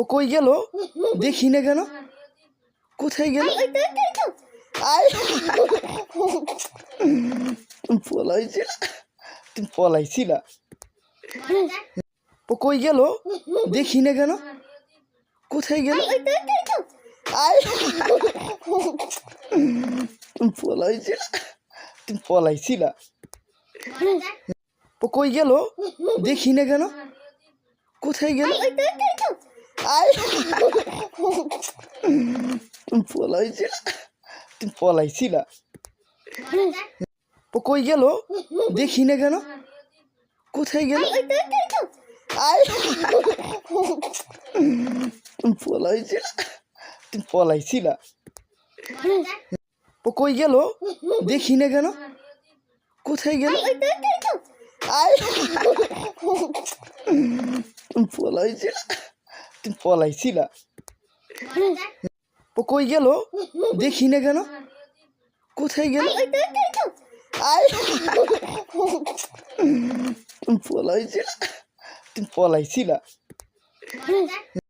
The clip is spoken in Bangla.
ও কই গেল? দেখি না কেন। কোথায় গেল? আয় তুমি তুমি পলাইছিল? ও কই গেল? দেখি না কেন। কোথায় গেল? তুমি পলাইছিল? তুমি পলাইছিল? ও কই গেল? দেখি না কেন। কোথায় গেল? তুমি পলাইছিল তুমি পলাইছিল। ও কই গেল? দেখি না কেন? কোথায় গেল? তুমি পলাইছিল তুমি পলাইছিল। ও কই গেল? দেখি না কেন? কোথায় গেল? আয় তুমি পলাইছিল। ও কই গেল? দেখি না কেন? কোথায় গেল? আয়। তুমি পলাইছিল? তুমি পলাইছিল?